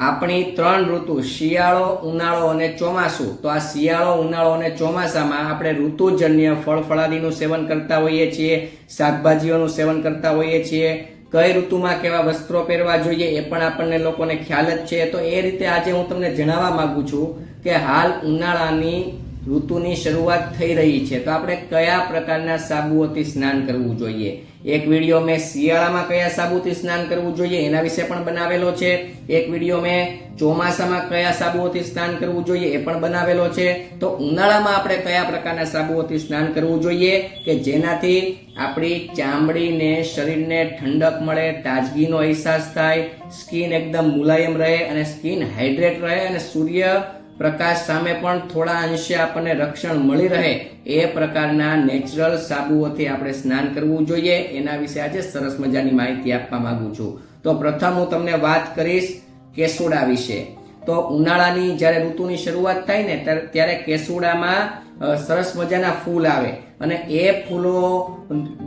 આપણી ત્રણ ઋતુ, શિયાળો, ઉનાળો અને ચોમાસું. તો આ શિયાળો, ઉનાળો અને ચોમાસામાં આપણે ઋતુજન્ય ફળ, ફળાદીનું સેવન કરતા હોઈએ છીએ, શાકભાજીઓનું સેવન કરતા હોઈએ છીએ. કઈ ઋતુમાં કેવા વસ્ત્રો પહેરવા જોઈએ એ પણ આપણને લોકોને ખ્યાલ જ છે. તો એ રીતે આજે હું તમને જણાવવા માગું છું કે હાલ ઉનાળાની ઋતુની શરૂઆત થઈ રહી છે. તો આપણે કયા પ્રકારના સાબુઓથી સ્નાન કરવું જોઈએ? એક વીડિયો મેં શિયાળામાં કયા સાબુથી સ્નાન કરવું જોઈએ એના વિશે પણ બનાવેલો છે. એક વીડિયો મેં ચોમાસામાં કયા સાબુઓથી સ્નાન કરવું જોઈએ એ પણ બનાવેલો છે. તો ઉનાળામાં આપણે કયા પ્રકારના સાબુઓથી સ્નાન કરવું જોઈએ કે જેનાથી આપણી ચામડીને શરીરને ઠંડક મળે, તાજગીનો અહેસાસ થાય, સ્કિન એકદમ મુલાયમ રહે અને સ્કિન હાઇડ્રેટ રહે અને સૂર્ય પ્રકાશ સામે પણ થોડા અંશે આપણને રક્ષણ મળી રહે એ પ્રકારના નેચરલ સાબુઓથી આપણે સ્નાન કરવું જોઈએ. એના વિશે આજે સરસ મજાની માહિતી આપવા માંગુ છું. તો પ્રથમ હું તમને વાત કરીશ કેસુડા વિશે. તો ઉનાળાની જ્યારે ઋતુની શરૂઆત થાય ને ત્યારે- કેસુડામાં સરસ મજાના ફૂલ આવે. અને એ ફૂલો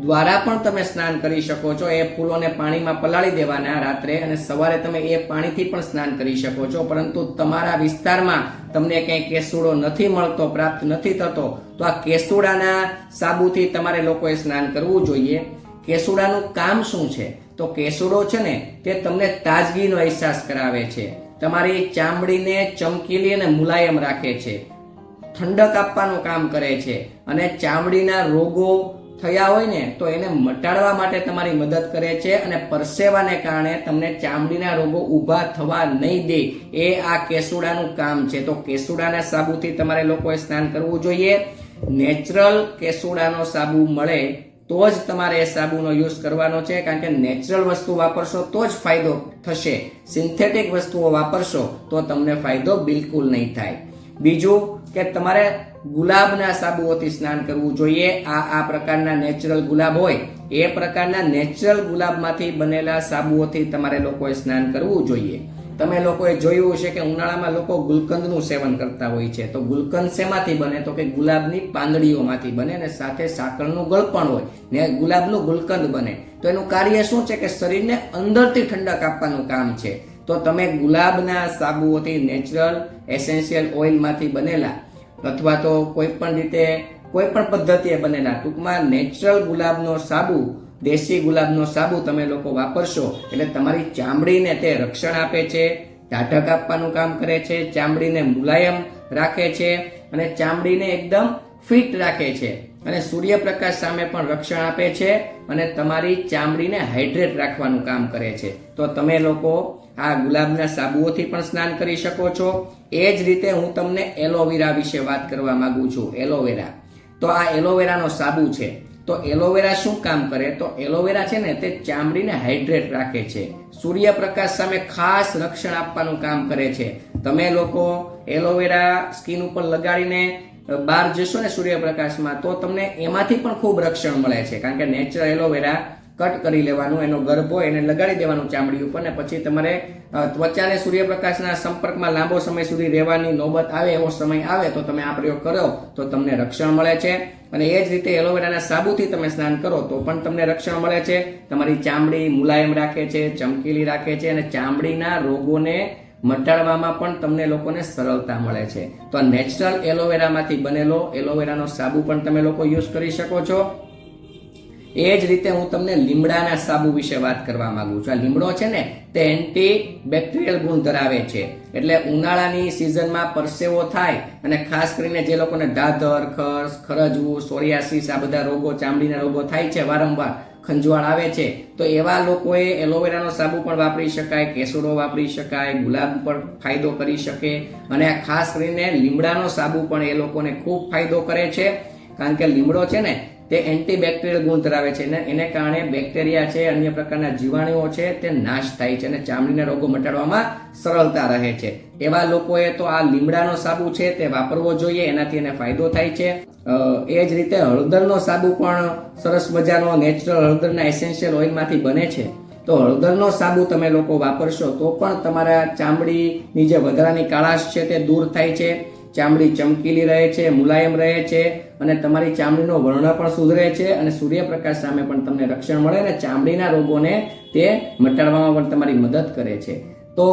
દ્વારા પણ તમે સ્નાન કરી શકો છો. એ ફૂલોને પાણીમાં પલાળી દેવાના રાત્રે અને સવારે તમે એ પાણીથી પણ સ્નાન કરી શકો છો. પરંતુ તમારા વિસ્તારમાં તમને ક્યાંય કેસુડો નથી મળતો, પ્રાપ્ત નથી થતો, તો આ કેસુડાના સાબુથી તમારે લોકોએ સ્નાન કરવું જોઈએ. કેસુડાનું કામ શું છે? તો કેસુડો છે ને, તે તમને તાજગીનો અહેસાસ કરાવે છે. તમારી ચામડીને ચમકીલી અને મુલાયમ રાખે છે. ઠંડક આપવાનું કામ કરે છે અને ચામડીના રોગો થયા હોય ને, તો એને મટાડવા માટે તમારી મદદ કરે છે અને પરસેવાને કારણે તમને ચામડીના રોગો ઊભા થવા નહીં દે. એ આ કેસુડાનું કામ છે. તો કેસુડાના સાબુથી તમારે લોકોએ સ્નાન કરવું જોઈએ. નેચરલ કેસુડાનો સાબુ મળે તો જ તમારે એ સાબુનો યુઝ કરવાનો છે, કારણ કે નેચરલ વસ્તુ વાપરશો તો જ ફાયદો થશે. સિન્થેટિક વસ્તુઓ વાપરશો તો તમને ફાયદો બિલકુલ નહીં થાય. બીજું કે તમારે ગુલાબના સાબુઓથી સ્નાન કરવું જોઈએ. આ આ પ્રકારના નેચરલ ગુલાબ હોય, એ પ્રકારના નેચરલ ગુલાબમાંથી બનેલા સાબુઓથી તમારે લોકોએ સ્નાન કરવું જોઈએ. તમે લોકોએ જોયું હશે કે ઉનાળામાં લોકો ગુલકંદનું સેવન કરતા હોય છે. તો ગુલકંદ શેમાંથી બને? તો કે ગુલાબની પાંદડીઓમાંથી બને અને સાથે સાકરનું ગળપણ હોય. ને ગુલાબનું ગુલકંદ બને. તો એનું કાર્ય શું છે કે શરીરને અંદરથી ઠંડક આપવાનું કામ છે. તો તમે ગુલાબના સાબુઓથી નેચરલ, એસેન્શિયલ ઓઇલમાંથી બનેલા અથવા તો કોઈ પણ રીતે કોઈ પણ પદ્ધતિએ બનેલા ટૂંકમાં નેચરલ ગુલાબનો સાબુ દેશી ગુલાબનો સાબુ તમે લોકો વાપરશો એટલે તમારી ચામડીને તે રક્ષણ આપે છે ટાઢક આપવાનું કામ કરે છે, ચામડીને મુલાયમ રાખે છે અને ચામડીને એકદમ ફિટ રાખે છે અને સૂર્યપ્રકાશ સામે પણ રક્ષણ આપે છે અને તમારી ચામડીને હાઇડ્રેટ રાખવાનું કામ કરે છે. તો તમે લોકો આ ગુલાબના સાબુઓથી પણ સ્નાન કરી શકો છો. એ જ રીતે હું તમને એલોવેરા વિશે વાત કરવા માંગુ છું, એલોવેરા. તો આ એલોવેરાનો સાબુ છે. તો એલોવેરા શું કામ કરે? તો એલોવેરા છે ને તે ચામડીને હાઇડ્રેટ રાખે છે. સૂર્યપ્રકાશ સામે ખાસ રક્ષણ આપવાનું કામ કરે છે. તમે લોકો એલોવેરા સ્કિન ઉપર લગાડીને બહાર જશો ને સૂર્યપ્રકાશમાં, તો તમને એમાંથી પણ ખૂબ રક્ષણ મળે છે. કારણ કે નેચરલ એલોવેરા કટ કરી લેવાનું, એનો ગર્ભો એને લગાડી દેવાનું ચામડી ઉપર ને પછી તમારે ત્વચાને સૂર્યપ્રકાશના સંપર્કમાં લાંબો સમય સુધી રહેવાની નોબત આવે એવો સમય આવે તો તમે આ પ્રયોગ કરો, તો તમને રક્ષણ મળે છે. અને એ જ રીતે એલોવેરાના સાબુથી તમે સ્નાન કરો, તો પણ તમને રક્ષણ મળે છે. તમારી ચામડી મુલાયમ રાખે છે, ચમકીલી રાખે છે અને ચામડીના રોગોને મટાડવામાં પણ તમને લોકોને સરળતા મળે છે. તો આ નેચરલ એલોવેરામાંથી બનેલો એલોવેરાનો સાબુ પણ તમે લોકો યુઝ કરી શકો છો. એ જ રીતે હું તમને લીમડાના સાબુ વિશે વાત કરવા માંગુ છું. આ લીમડો છે ને, તે એન્ટી બેક્ટેરિયલ ગુણ ધરાવે છે. એટલે ઉનાળાની સિઝનમાં પરસેવો થાય અને ખાસ કરીને જે લોકોને દાદર ખર્સ ખરજવું સોરિયાસિસ, આ બધા રોગો, ચામડીના રોગો થાય છે, વારંવાર ખંજવાળ આવે છે, તો એવા લોકોએ એલોવેરાનો સાબુ પણ વાપરી શકાય, કેસુડો વાપરી શકાય, ગુલાબ પણ ફાયદો કરી શકે. અને ખાસ કરીને લીમડાનો સાબુ પણ એ લોકોને ખૂબ ફાયદો કરે છે. કારણ કે લીમડો છે ને તે એન્ટીબેક્ટેરિયલ ગુણ ધરાવે છે અને એને કારણે બેક્ટેરિયા છે, અન્ય પ્રકારના જીવાણુઓ છે, તે નાશ થાય છે અને ચામડીના રોગો મટાડવામાં સરળતા રહે છે. એવા લોકોએ તો આ લીમડાનો સાબુ છે તે વાપરવો જોઈએ, એનાથી એને ફાયદો થાય છે. એ જ રીતે હળદરનો સાબુ પણ સરસ મજાનો નેચરલ હળદરના એસેન્શિયલ ઓઇલમાંથી બને છે. તો હળદરનો સાબુ તમે લોકો વાપરશો તો પણ તમારા ચામડીની જે વધારાની કાળાશ છે તે દૂર થાય છે. ચામડી ચમકીલી રહે છે, મુલાયમ રહે છે અને તમારી ચામડીનો વર્ણ પણ સુધરે છે અને સૂર્યપ્રકાશ સામે પણ તમને રક્ષણ મળે અને ચામડીના રોગોને તે મટાડવામાં પણ તમારી મદદ કરે છે. તો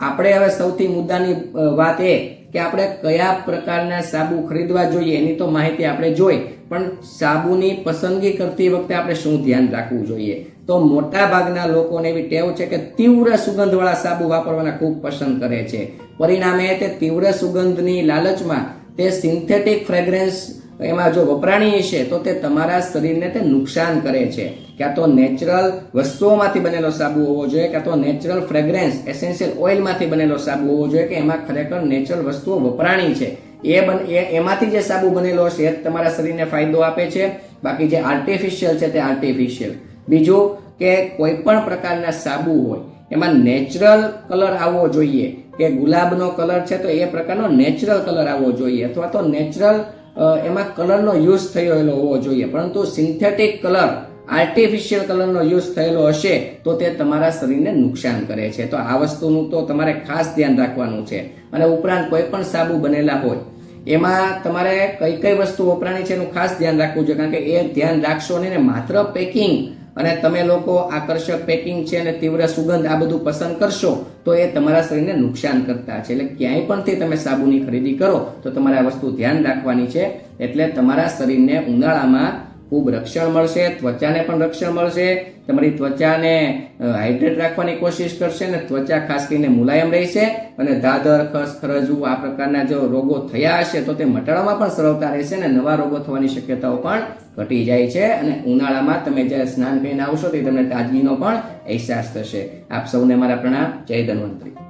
આપણે હવે સૌથી મુદ્દાની વાત એ કે આપણે કયા પ્રકારના સાબુ ખરીદવા જોઈએ એની તો માહિતી આપણે જોઈ, પણ સાબુની પસંદગી કરતી વખતે આપણે શું ધ્યાન રાખવું જોઈએ? તો મોટા ભાગના લોકોને એવી ટેવ છે કે તીવ્ર સુગંધવાળા સાબુ વાપરવાના ખૂબ પસંદ કરે છે. પરિણામે તે તીવ્ર સુગંધની લાલચમાં તે સિન્થેટિક ફ્રેગ્રન્સ એમાં જો વપરાણી છે, તો તે તમારા શરીરને તે નુકસાન કરે છે. ક્યાં તો નેચરલ વસ્તુઓમાંથી બનેલો સાબુ હોવો જોઈએ, ક્યાં તો નેચરલ ફ્રેગ્રન્સ એસેન્શિયલ ઓઇલમાંથી બનેલો સાબુ હોવો જોઈએ, કે એમાં ખરેખર નેચરલ વસ્તુઓ વપરાણી છે. એ બન એમાંથી જે સાબુ બનેલો છે, એ તમારા શરીરને ફાયદો આપે છે. બાકી જે આર્ટિફિશિયલ છે, તે આર્ટિફિશિયલ બીજું કે કોઈ પણ પ્રકારના સાબુ હોય, એમાં નેચરલ કલર આવવો જોઈએ. કે ગુલાબનો કલર છે, તો એ પ્રકારનો નેચરલ કલર આવવો જોઈએ. અથવા તો નેચરલ એમાં કલરનો યુઝ થયેલો હોવો જોઈએ. પરંતુ સિન્થેટિક કલર, આર્ટિફિશિયલ કલરનો યુઝ થયેલો હશે, તો તે તમારા શરીરને નુકસાન કરે છે. તો આ વસ્તુનું તો તમારે ખાસ ધ્યાન રાખવાનું છે. અને ઉપરાંત કોઈ પણ સાબુ બનેલા હોય, એમાં તમારે કઈ કઈ વસ્તુ વપરાણી છે એનું ખાસ ધ્યાન રાખવું જોઈએ. કારણ કે એ ધ્યાન રાખશો નહીં ને માત્ર પેકિંગ અને તમે લોકો આકર્ષક પેકિંગ છે અને તીવ્ર સુગંધ આ બધું પસંદ કરશો, તો એ તમારા શરીરને નુકસાન કરતા છે. એટલે ક્યાંય પણથી તમે સાબુની ખરીદી કરો, તો તમારે આ વસ્તુ ધ્યાન રાખવાની છે. એટલે તમારા શરીરને ઉનાળામાં ખૂબ રક્ષણ મળશે, ત્વચાને પણ રક્ષણ મળશે. તમારી ત્વચાને હાઇડ્રેટ રાખવાની કોશિશ કરશે અને ત્વચા ખાસ કરીને મુલાયમ રહેશે. અને દાદર, ખસ ખરજવું આ પ્રકારના જો રોગો થયા હશે, તો તે મટાડવામાં પણ સરળતા રહેશે અને નવા રોગો થવાની શક્યતાઓ પણ ઘટી જાય છે અને ઉનાળામાં તમે જ્યારે સ્નાન કરીને આવશો તો તમને તાજગીનો પણ અહેસાસ થશે. આપ સૌને મારા પ્રણામ. જય ધન્વંતરી.